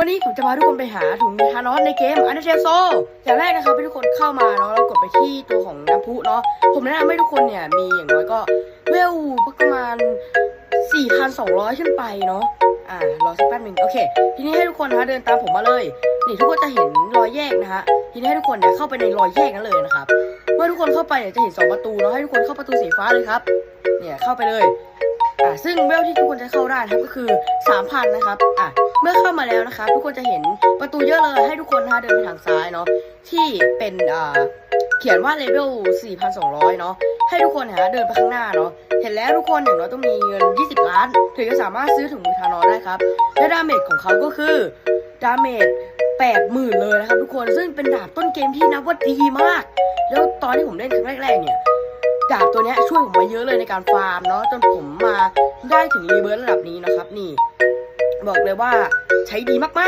วันนี้ผมจะพาทุกคนไปหาถุงทานอสในเกมอันเดอร์เทลโซอย่างแรกนะครับให้ทุกคนเข้ามาเนาะแล้วกดไปที่ตัวของน้ำพุเนาะผมแนะนำให้ทุกคนเนี่ยมีอย่างน้อยก็เวลประมาณ 4,200 ขึ้นไปเนาะอ่ารอสักแป๊บนึงโอเค ทีนี้ให้ทุกคนนะเดินตามผมมาเลย นี่ทุกคนจะเห็นรอยแยกนะฮะทีนี้ให้ทุกคนเนี่ยเข้าไปในรอยแยกนั้นเลยนะครับเมื่อทุกคนเข้าไปเนี่ยจะเห็นสองประตูเนาะให้ทุกคนเข้าประตูสีฟ้าเลยครับเนี่ยเข้าไปเลย อ่าซึ่งเวลที่ทุกคนจะเข้าได้นะครับก็คือ 3,000 นะครับอะเมื่อเข้ามาแล้วนะครับทุกคนจะเห็นประตูเยอะเลยให้ทุกคนนะคะเดินไปทางซ้ายเนาะที่เป็นอ่าเขียนว่าเลเวล4,200 เนาะให้ทุกคนนะเดินไปข้างหน้าเนาะเห็นแล้วทุกคนอย่างน้อยต้องมีเงิน 20 ล้าน ถึงจะสามารถซื้อถุงมือทานอได้ครับ และดาเมจของเขาก็คือดาเมจ80,000เลยนะครับทุกคนซึ่งเป็นดาบต้นเกมที่นับว่าดีมาก แล้วตอนที่ผมเล่นครั้งแรกๆเนี่ย ดาบตัวนี้ช่วยผมมาเยอะเลยในการฟาร์มเนาะจนผมมาได้ถึงรีเวิร์สระดับนี้นะครับ นี่ บอกเลยว่าใช้ดีมากๆ